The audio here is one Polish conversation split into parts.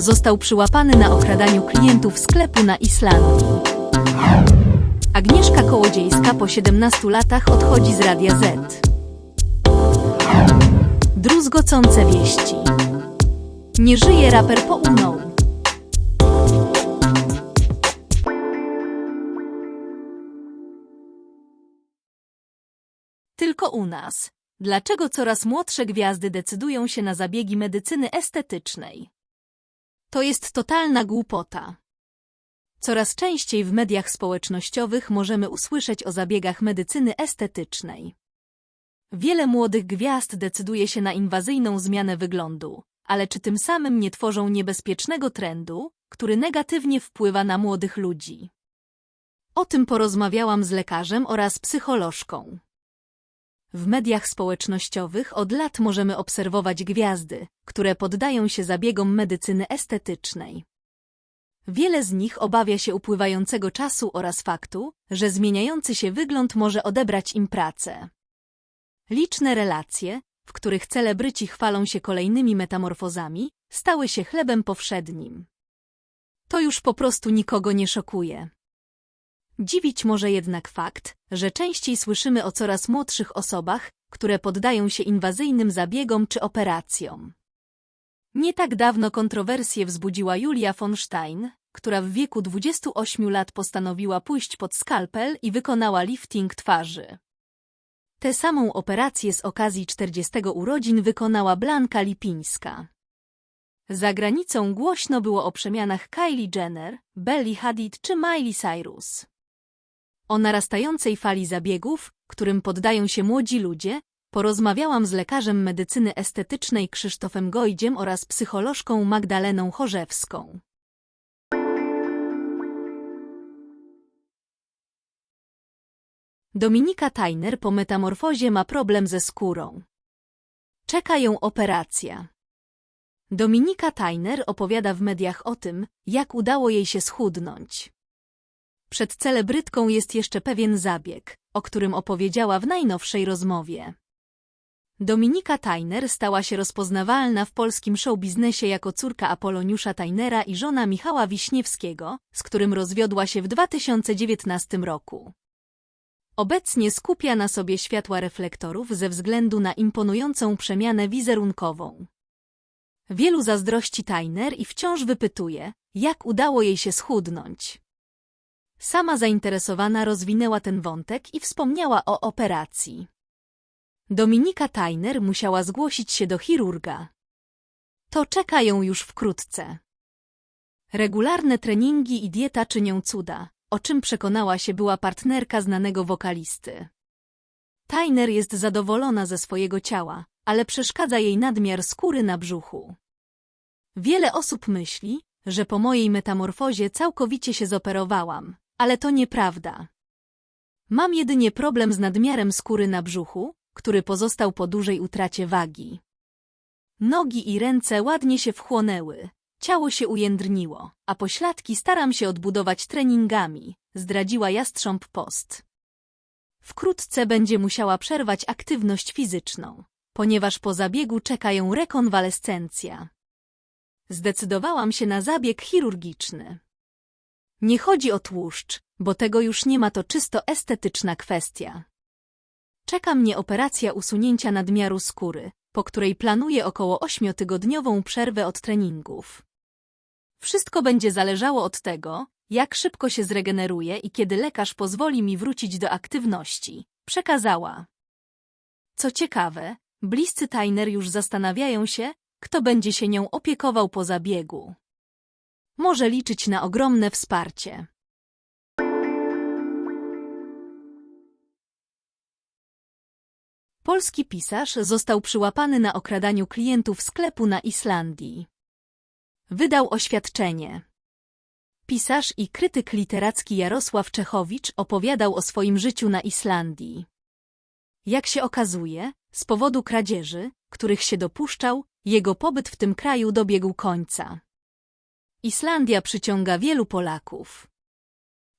został przyłapany na okradaniu klientów sklepu na Islandii. Agnieszka Kołodziejska po 17 latach odchodzi z Radia Z. Druzgocące wieści. Nie żyje raper po unoł. Tylko u nas. Dlaczego coraz młodsze gwiazdy decydują się na zabiegi medycyny estetycznej? To jest totalna głupota. Coraz częściej w mediach społecznościowych możemy usłyszeć o zabiegach medycyny estetycznej. Wiele młodych gwiazd decyduje się na inwazyjną zmianę wyglądu, ale czy tym samym nie tworzą niebezpiecznego trendu, który negatywnie wpływa na młodych ludzi? O tym porozmawiałam z lekarzem oraz psycholożką. W mediach społecznościowych od lat możemy obserwować gwiazdy, które poddają się zabiegom medycyny estetycznej. Wiele z nich obawia się upływającego czasu oraz faktu, że zmieniający się wygląd może odebrać im pracę. Liczne relacje, w których celebryci chwalą się kolejnymi metamorfozami, stały się chlebem powszednim. To już po prostu nikogo nie szokuje. Dziwić może jednak fakt, że częściej słyszymy o coraz młodszych osobach, które poddają się inwazyjnym zabiegom czy operacjom. Nie tak dawno kontrowersję wzbudziła Julia von Stein, która w wieku 28 lat postanowiła pójść pod skalpel i wykonała lifting twarzy. Tę samą operację z okazji 40 urodzin wykonała Blanka Lipińska. Za granicą głośno było o przemianach Kylie Jenner, Belly Hadid czy Miley Cyrus. O narastającej fali zabiegów, którym poddają się młodzi ludzie, porozmawiałam z lekarzem medycyny estetycznej Krzysztofem Gojdziem oraz psycholożką Magdaleną Chorzewską. Dominika Tajner po metamorfozie ma problem ze skórą. Czeka ją operacja. Dominika Tajner opowiada w mediach o tym, jak udało jej się schudnąć. Przed celebrytką jest jeszcze pewien zabieg, o którym opowiedziała w najnowszej rozmowie. Dominika Tajner stała się rozpoznawalna w polskim showbiznesie jako córka Apoloniusza Tajnera i żona Michała Wiśniewskiego, z którym rozwiodła się w 2019 roku. Obecnie skupia na sobie światła reflektorów ze względu na imponującą przemianę wizerunkową. Wielu zazdrości Tajner i wciąż wypytuje, jak udało jej się schudnąć. Sama zainteresowana rozwinęła ten wątek i wspomniała o operacji. Dominika Tajner musiała zgłosić się do chirurga. To czeka ją już wkrótce. Regularne treningi i dieta czynią cuda, o czym przekonała się była partnerka znanego wokalisty. Tajner jest zadowolona ze swojego ciała, ale przeszkadza jej nadmiar skóry na brzuchu. Wiele osób myśli, że po mojej metamorfozie całkowicie się zoperowałam, ale to nieprawda. Mam jedynie problem z nadmiarem skóry na brzuchu, który pozostał po dużej utracie wagi. Nogi i ręce ładnie się wchłonęły, ciało się ujędrniło, a pośladki staram się odbudować treningami, zdradziła Jastrząb Post. Wkrótce będzie musiała przerwać aktywność fizyczną, ponieważ po zabiegu czeka ją rekonwalescencja. Zdecydowałam się na zabieg chirurgiczny. Nie chodzi o tłuszcz, bo tego już nie ma to czysto estetyczna kwestia. Czeka mnie operacja usunięcia nadmiaru skóry, po której planuję około ośmiotygodniową przerwę od treningów. Wszystko będzie zależało od tego, jak szybko się zregeneruję i kiedy lekarz pozwoli mi wrócić do aktywności, przekazała. Co ciekawe, bliscy Tajner już zastanawiają się, kto będzie się nią opiekował po zabiegu. Może liczyć na ogromne wsparcie. Polski pisarz został przyłapany na okradaniu klientów sklepu na Islandii. Wydał oświadczenie. Pisarz i krytyk literacki Jarosław Czechowicz opowiadał o swoim życiu na Islandii. Jak się okazuje, z powodu kradzieży, których się dopuszczał, jego pobyt w tym kraju dobiegł końca. Islandia przyciąga wielu Polaków.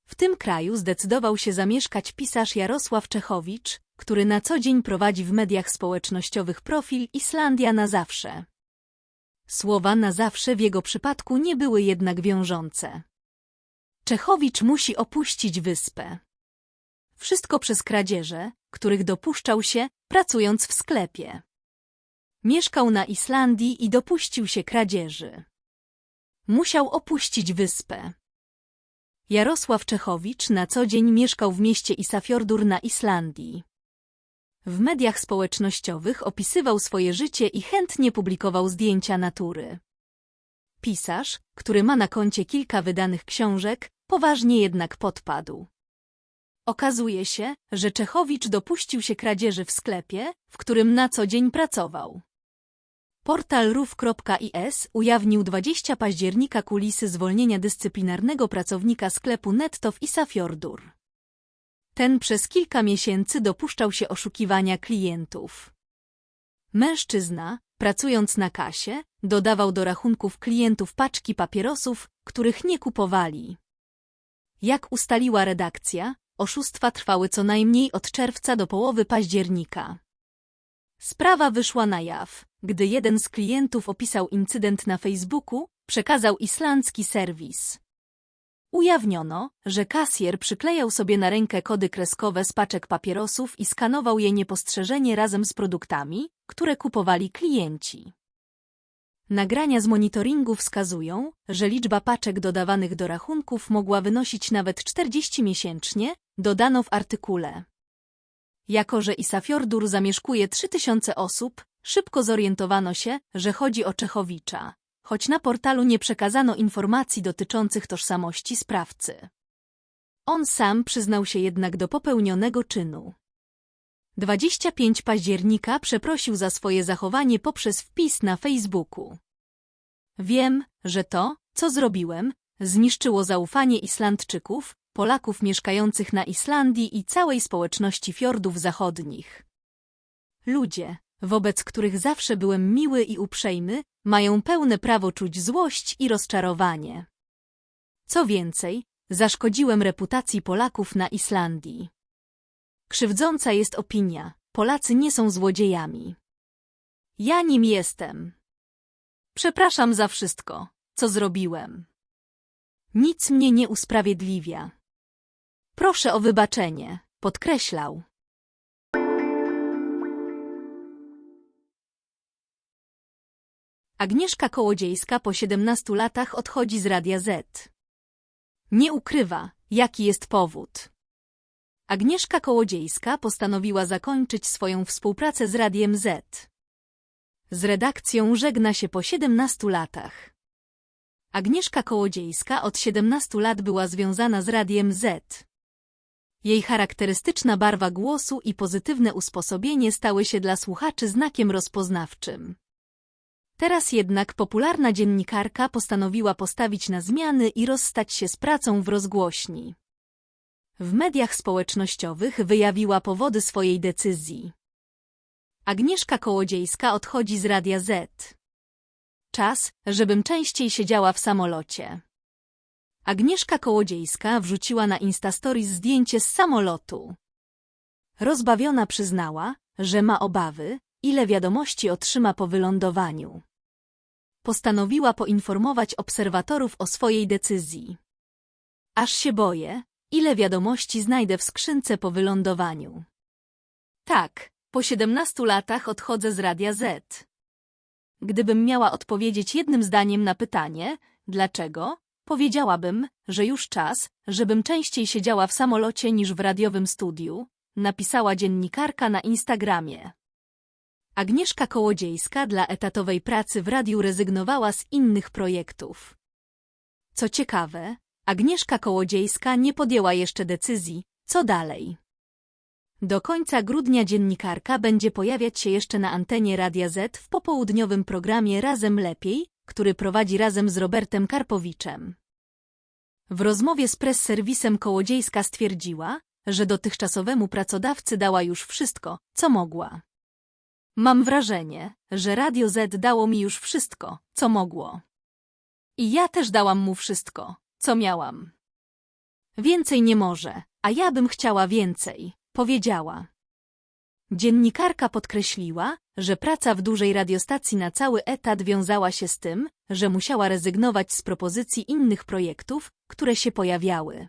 W tym kraju zdecydował się zamieszkać pisarz Jarosław Czechowicz, który na co dzień prowadzi w mediach społecznościowych profil Islandia na zawsze. Słowa na zawsze w jego przypadku nie były jednak wiążące. Czechowicz musi opuścić wyspę. Wszystko przez kradzieże, których dopuszczał się, pracując w sklepie. Mieszkał na Islandii i dopuścił się kradzieży. Musiał opuścić wyspę. Jarosław Czechowicz na co dzień mieszkał w mieście Isafjordur na Islandii. W mediach społecznościowych opisywał swoje życie i chętnie publikował zdjęcia natury. Pisarz, który ma na koncie kilka wydanych książek, poważnie jednak podpadł. Okazuje się, że Czechowicz dopuścił się kradzieży w sklepie, w którym na co dzień pracował. Portal ruf.is ujawnił 20 października kulisy zwolnienia dyscyplinarnego pracownika sklepu Netto w Isafjordur. Ten przez kilka miesięcy dopuszczał się oszukiwania klientów. Mężczyzna, pracując na kasie, dodawał do rachunków klientów paczki papierosów, których nie kupowali. Jak ustaliła redakcja, oszustwa trwały co najmniej od czerwca do połowy października. Sprawa wyszła na jaw, gdy jeden z klientów opisał incydent na Facebooku, przekazał islandzki serwis. Ujawniono, że kasjer przyklejał sobie na rękę kody kreskowe z paczek papierosów i skanował je niepostrzeżenie razem z produktami, które kupowali klienci. Nagrania z monitoringu wskazują, że liczba paczek dodawanych do rachunków mogła wynosić nawet 40 miesięcznie, dodano w artykule. Jako, że Isafjordur zamieszkuje 3000 osób, szybko zorientowano się, że chodzi o Czechowicza, choć na portalu nie przekazano informacji dotyczących tożsamości sprawcy. On sam przyznał się jednak do popełnionego czynu. 25 października przeprosił za swoje zachowanie poprzez wpis na Facebooku. Wiem, że to, co zrobiłem, zniszczyło zaufanie Islandczyków, Polaków mieszkających na Islandii i całej społeczności fiordów zachodnich. Ludzie, wobec których zawsze byłem miły i uprzejmy, mają pełne prawo czuć złość i rozczarowanie. Co więcej, zaszkodziłem reputacji Polaków na Islandii. Krzywdząca jest opinia, Polacy nie są złodziejami. Ja nim jestem. Przepraszam za wszystko, co zrobiłem. Nic mnie nie usprawiedliwia. Proszę o wybaczenie, podkreślał. Agnieszka Kołodziejska po 17 latach odchodzi z Radia Z. Nie ukrywa, jaki jest powód. Agnieszka Kołodziejska postanowiła zakończyć swoją współpracę z Radiem Z. Z redakcją żegna się po 17 latach. Agnieszka Kołodziejska od 17 lat była związana z Radiem Z. Jej charakterystyczna barwa głosu i pozytywne usposobienie stały się dla słuchaczy znakiem rozpoznawczym. Teraz jednak popularna dziennikarka postanowiła postawić na zmiany i rozstać się z pracą w rozgłośni. W mediach społecznościowych wyjawiła powody swojej decyzji. Agnieszka Kołodziejska odchodzi z Radia Z. Czas, żebym częściej siedziała w samolocie. Agnieszka Kołodziejska wrzuciła na Instastories zdjęcie z samolotu. Rozbawiona przyznała, że ma obawy, ile wiadomości otrzyma po wylądowaniu. Postanowiła poinformować obserwatorów o swojej decyzji. Aż się boję, ile wiadomości znajdę w skrzynce po wylądowaniu. Tak, po 17 latach odchodzę z Radia Z. Gdybym miała odpowiedzieć jednym zdaniem na pytanie, dlaczego, powiedziałabym, że już czas, żebym częściej siedziała w samolocie niż w radiowym studiu, napisała dziennikarka na Instagramie. Agnieszka Kołodziejska dla etatowej pracy w radiu rezygnowała z innych projektów. Co ciekawe, Agnieszka Kołodziejska nie podjęła jeszcze decyzji, co dalej. Do końca grudnia dziennikarka będzie pojawiać się jeszcze na antenie Radia Z w popołudniowym programie Razem Lepiej, który prowadzi razem z Robertem Karpowiczem. W rozmowie z press-serwisem Kołodziejska stwierdziła, że dotychczasowemu pracodawcy dała już wszystko, co mogła. Mam wrażenie, że Radio Z dało mi już wszystko, co mogło. I ja też dałam mu wszystko, co miałam. Więcej nie może, a ja bym chciała więcej, powiedziała. Dziennikarka podkreśliła, że praca w dużej radiostacji na cały etat wiązała się z tym, że musiała rezygnować z propozycji innych projektów, które się pojawiały.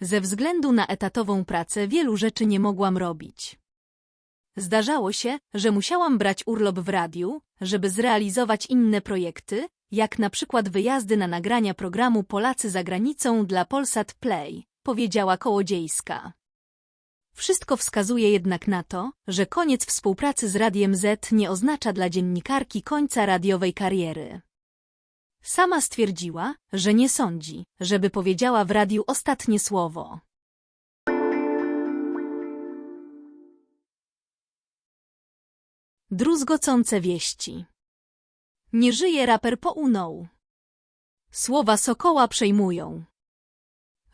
Ze względu na etatową pracę wielu rzeczy nie mogłam robić. Zdarzało się, że musiałam brać urlop w radiu, żeby zrealizować inne projekty, jak na przykład wyjazdy na nagrania programu Polacy za granicą dla Polsat Play, powiedziała Kołodziejska. Wszystko wskazuje jednak na to, że koniec współpracy z Radiem Z nie oznacza dla dziennikarki końca radiowej kariery. Sama stwierdziła, że nie sądzi, żeby powiedziała w radiu ostatnie słowo. Druzgocące wieści. Nie żyje raper po uną. Słowa Sokoła przejmują.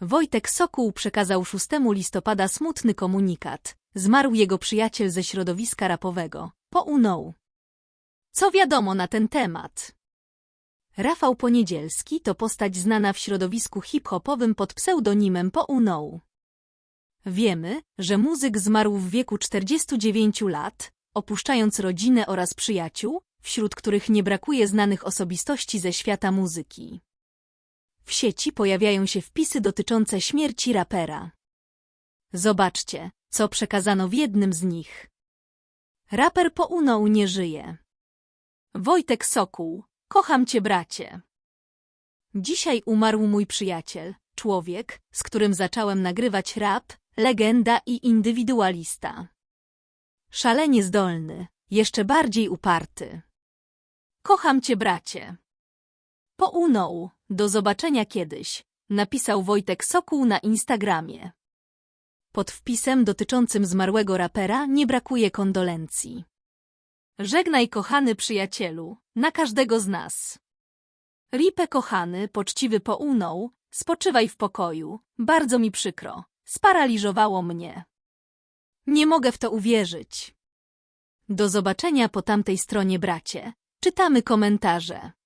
Wojtek Sokół przekazał 6 listopada smutny komunikat. Zmarł jego przyjaciel ze środowiska rapowego. Po uną. Co wiadomo na ten temat? Rafał Poniedzielski to postać znana w środowisku hip-hopowym pod pseudonimem Po uną. Wiemy, że muzyk zmarł w wieku 49 lat, opuszczając rodzinę oraz przyjaciół, wśród których nie brakuje znanych osobistości ze świata muzyki. W sieci pojawiają się wpisy dotyczące śmierci rapera. Zobaczcie, co przekazano w jednym z nich. Raper po uną nie żyje. Wojtek Sokół, kocham cię bracie. Dzisiaj umarł mój przyjaciel, człowiek, z którym zacząłem nagrywać rap, legenda i indywidualista. Szalenie zdolny, jeszcze bardziej uparty. Kocham cię, bracie. Po uną, do zobaczenia kiedyś, napisał Wojtek Sokół na Instagramie. Pod wpisem dotyczącym zmarłego rapera nie brakuje kondolencji. Żegnaj kochany przyjacielu, na każdego z nas. Ripe kochany, poczciwy po uną, spoczywaj w pokoju, bardzo mi przykro, sparaliżowało mnie. Nie mogę w to uwierzyć. Do zobaczenia po tamtej stronie, bracie. Czytamy komentarze.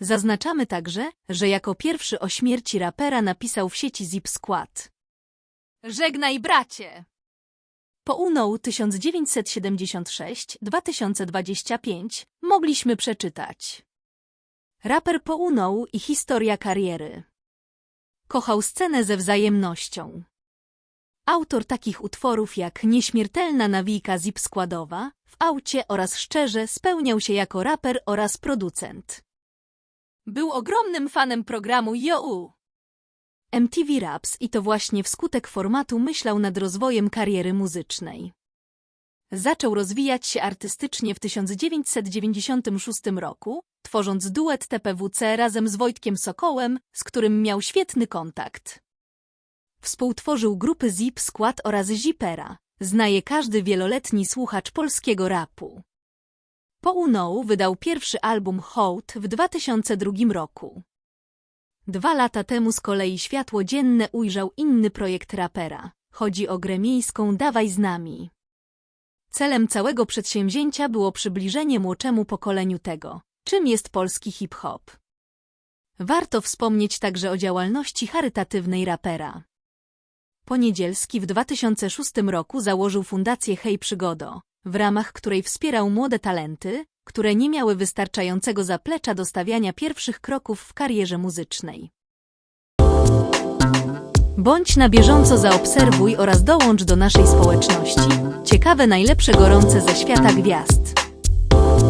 Zaznaczamy także, że jako pierwszy o śmierci rapera napisał w sieci Zip Squad. Żegnaj, bracie! Po UNO 1976-2025 mogliśmy przeczytać. Raper po UNO i historia kariery. Kochał scenę ze wzajemnością. Autor takich utworów jak Nieśmiertelna nawijka zip składowa, w aucie oraz Szczerze spełniał się jako raper oraz producent. Był ogromnym fanem programu Yo! MTV Raps i to właśnie wskutek formatu myślał nad rozwojem kariery muzycznej. Zaczął rozwijać się artystycznie w 1996 roku, tworząc duet TPWC razem z Wojtkiem Sokołem, z którym miał świetny kontakt. Współtworzył grupy Zip Skład oraz Zipera. Znaje każdy wieloletni słuchacz polskiego rapu. Po UNO wydał pierwszy album Hołd w 2002 roku. Dwa lata temu z kolei światło dzienne ujrzał inny projekt rapera. Chodzi o grę miejską Dawaj z nami. Celem całego przedsięwzięcia było przybliżenie młodszemu pokoleniu tego, czym jest polski hip-hop. Warto wspomnieć także o działalności charytatywnej rapera. Poniedzielski w 2006 roku założył fundację Hej Przygodo, w ramach której wspierał młode talenty, które nie miały wystarczającego zaplecza do stawiania pierwszych kroków w karierze muzycznej. Bądź na bieżąco zaobserwuj oraz dołącz do naszej społeczności. Ciekawe najlepsze gorące ze świata gwiazd.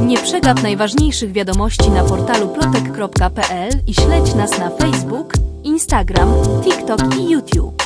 Nie przegap najważniejszych wiadomości na portalu plotek.pl i śledź nas na Facebook, Instagram, TikTok i YouTube.